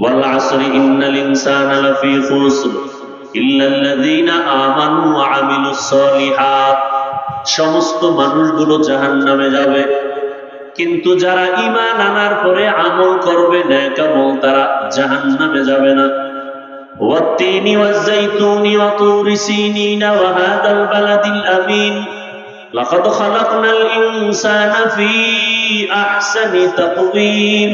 والعصر إن الإنسان لفي خسر إلا الذين آمنوا وعملوا الصالحات সমস্ত মানুষগুলো জাহান্নামে যাবে কিন্তু যারা ঈমান আনার পরে আমল করবে ন্যাক আমল তারা জাহান্নামে যাবে না والتين والزيتون وطور سينين وهذا البلد الأمين لقد خلقنا الإنسان في أحسن تقويم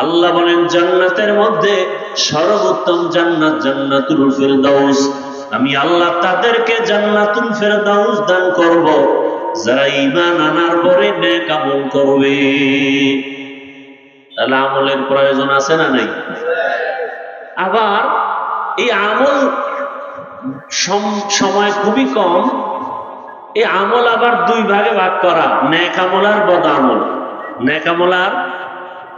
আল্লাহ বলেন, জান্নাতের মধ্যে সর্বোত্তম জান্নাত জান্নাতুল ফিরদাউস। আমি আল্লাহ তাদেরকে জান্নাতুল ফিরদাউস দান করব, যারা ঈমান আনার পরে নেক আমল করবে। তাহলে আমলের প্রয়োজন আছে না নাই? আবার এই আমল সম- সময় খুবই কম, এই আমল আবার দুই ভাগে ভাগ করা ন্যাক আমল আর বদ আমল। ন্যাক আমল আর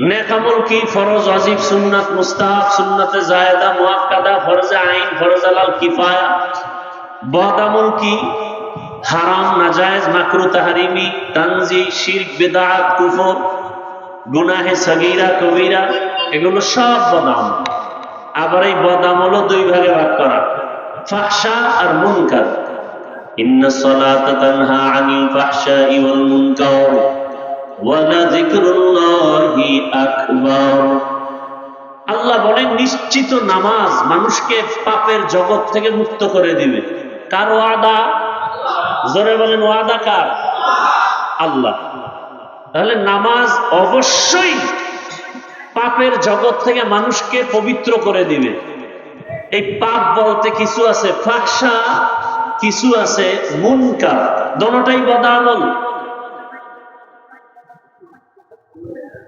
নেক আমল কি? ফরজ অজিব সুন্নাত, মুস্তাহাব, সুন্নাতে জায়েদা মুআক্কাদা, ফরজে আইন, ফরজ আলাল কিফায়া। বদ আমল কি? হারাম, নাজায়েজ, মাকরু, তাহারিমি, তানজি, শিরক, বিদআত, কুফর, গুনাহে সগীরা, কবিরা, এগুলো সব বদাম আবার এই বদামলও দুই ভাগে ভাগ করা। ফাহশা আর মুনকার। ইন্না সলাতা তানহা আনিল ফাহশাই ওয়াল মুনকার। আল্লাহ বলেন, নিশ্চিত নামাজ মানুষকে পাপের জগৎ থেকে মুক্ত করে দিবে। কার ওয়াদা? জোরে বলেন, ওয়াদা কার? আল্লাহ। তাহলে নামাজ অবশ্যই পাপের জগৎ থেকে মানুষকে পবিত্র করে দিবে। এই পাপ বলতে কিছু আছে ফাঁকসা কিছু আছে, মুনকার। দোনোটাই বদামল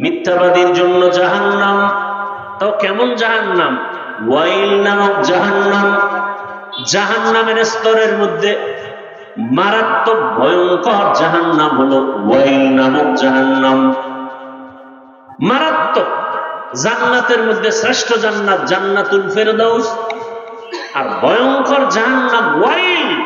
মিথ্যাবাদীর জন্য জাহান্নাম। তাও কেমন জাহান্নাম? ওয়াইল নামক জাহান্নাম। জাহান্নামের স্তরের মধ্যে মারাত্মক ভয়ঙ্কর জাহান্নাম হলো ওয়াইল নামক জাহান্নাম। মারাত্মক। জান্নাতের মধ্যে শ্রেষ্ঠ জান্নাত জান্নাতুল ফেরদাউস। আর ভয়ঙ্কর জাহান্নাম ওয়াইল।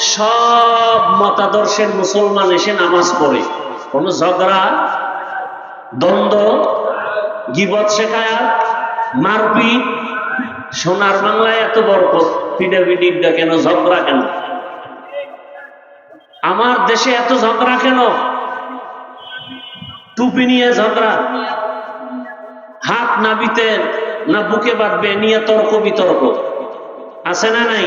সব মতাদর্শের মুসলমান এসে নামাজ পড়ে। কোন ঝগড়া, দ্বন্দ্ব, গিবত শেখায়, মারপিট, সোনার বাংলায় এত বড় পিডাপিডিটা কেন, ঝগড়া কেন? আমার দেশে এত ঝগড়া কেন? টুপি নিয়ে ঝগড়া। হাত নাবিতে না বুকে বাঁধবে, নিয়ে তর্ক বিতর্ক। আছে না নাই?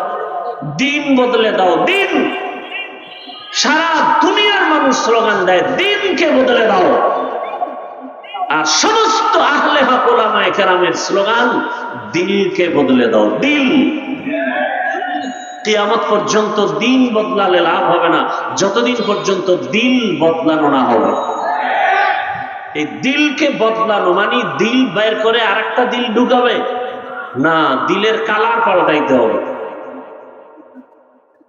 দিন বদলে দাও, দিন। সারা দুনিয়ার মানুষ স্লোগান দেয়, দিনকে বদলে দাও। আর সমস্ত আহলে হকুলামায় স্লোগান দিলকে বদলে দাও দিল কেয়ামত পর্যন্ত দিন বদলালে লাভ হবে না, যতদিন পর্যন্ত দিল বদলানো না হবে। এই দিলকে বদলানো মানে দিল বের করে আরেকটা দিল ঢুকাবে। না, দিলের কালার পাল্টাইতে হবে।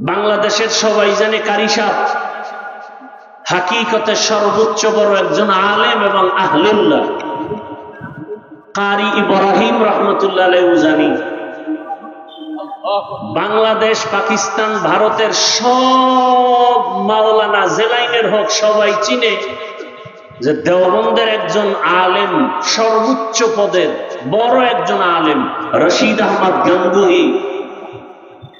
বাংলাদেশের সবাই জানে কারিসাব হাকিকতের সর্বোচ্চ বড় একজন আলেম এবং আহলুল্লাহ। কারি ইব্রাহিম রহমতুল্লাহ জানি বাংলাদেশ, পাকিস্তান, ভারতের সব মাওলানা জেলাইনের হোক সবাই চিনে যে দেওবন্দের একজন আলেম, সর্বোচ্চ পদের বড় একজন আলেম, রশিদ আহমদ গঙ্গুহি।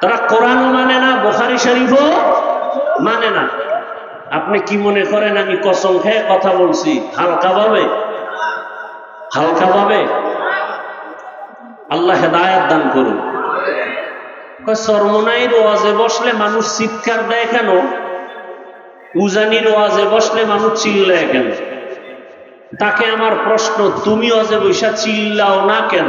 তারা কোরআনও মানে না, বোখারি শরীফও মানে না। আপনি কি মনে করেন আমি কসম খেয়ে কথা বলছি? হালকা ভাবে হালকা ভাবে আল্লাহ হেদায়াত দান করুন। সরমনাইর ওয়াজে বসলে মানুষ চিৎকার দেয় কেন? উজানির ওয়াজে বসলে মানুষ চিল্লায় কেন? তাকে আমার প্রশ্ন তুমি অজে বৈশা চিল্লাও না কেন?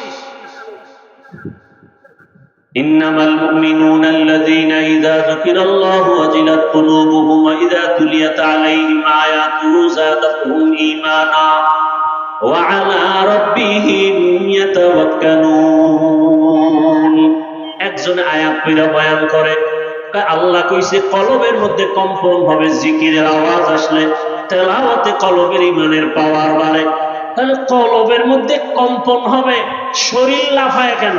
إنما المؤمنون الذين إذا ذكر الله وجلت قلوبهم وإذا تليت عليهم آياته زادتهم إيمانا وعلى ربهم يتوكلون একজন আয়াত পড়া বয়ান করে কয় আল্লাহ কইছে কলবের মধ্যে কম্পন হবে জিকিরের আওয়াজ আসলে তেলাওয়াতে কলবের ইমানের পাওয়ার বাড়ে তাহলে কলবের মধ্যে কম্পন হবে শরীর লাফায় কেন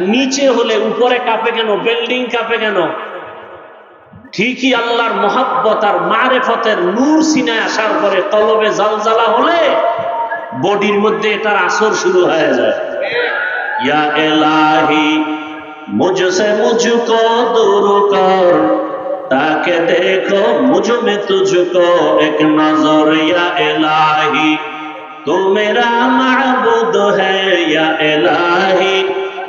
নিচে হলে, উপরে কাঁপে কেন? বিল্ডিং কাঁপে কেন? ঠিকই আল্লাহর মহাব্বত আর মারেফতের নূর সিনে আসার পরে তলবে জালজালা হলে বডির মধ্যে এটার আসর শুরু হয়ে যায়। ইয়া এলাহি মুঝসে মুঝকো কর। তাকে দেখো, মুঝ মে তুঝকো, এক নজর। ইয়া এলাহি তু মেরা মাহবুদ হ্যা এলাহি।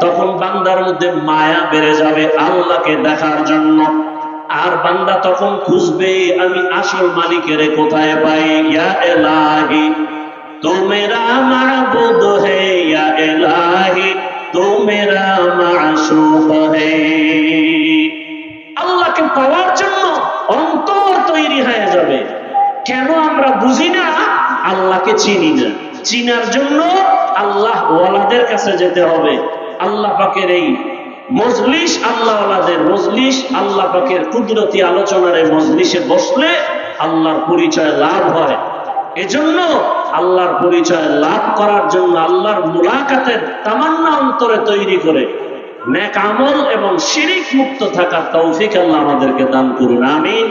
তখন বান্দার মধ্যে মায়া বেড়ে যাবে আল্লাহকে দেখার জন্য। আর বান্দা তখন খুঁজবে, আমি আসল মালিকের কোথায় পাই? ইয়া এলাহি তো মেরা মাবুদ হে, ইয়া এলাহি তো মেরা মাসুক হে। আল্লাহকে পাওয়ার জন্য অন্তর তৈরি হয়ে যাবে। কেন আমরা বুঝি না? আল্লাহকে চিনি না। চিনার জন্য আল্লাহ ওয়ালাদের কাছে যেতে হবে। আল্লাহ পাকের এই মজলিস আল্লাহ মজলিস, আল্লাহ পাকের কুদরতি আলোচনার এই মজলিসে বসলে আল্লাহর পরিচয় লাভ হয়। এজন্য আল্লাহর পরিচয় লাভ করার জন্য আল্লাহর মুলাকাতের তামান্না অন্তরে তৈরি করে নেক আমল এবং শিরিক মুক্ত থাকার তৌফিক আল্লাহ আমাদেরকে দান করুন। আমিন।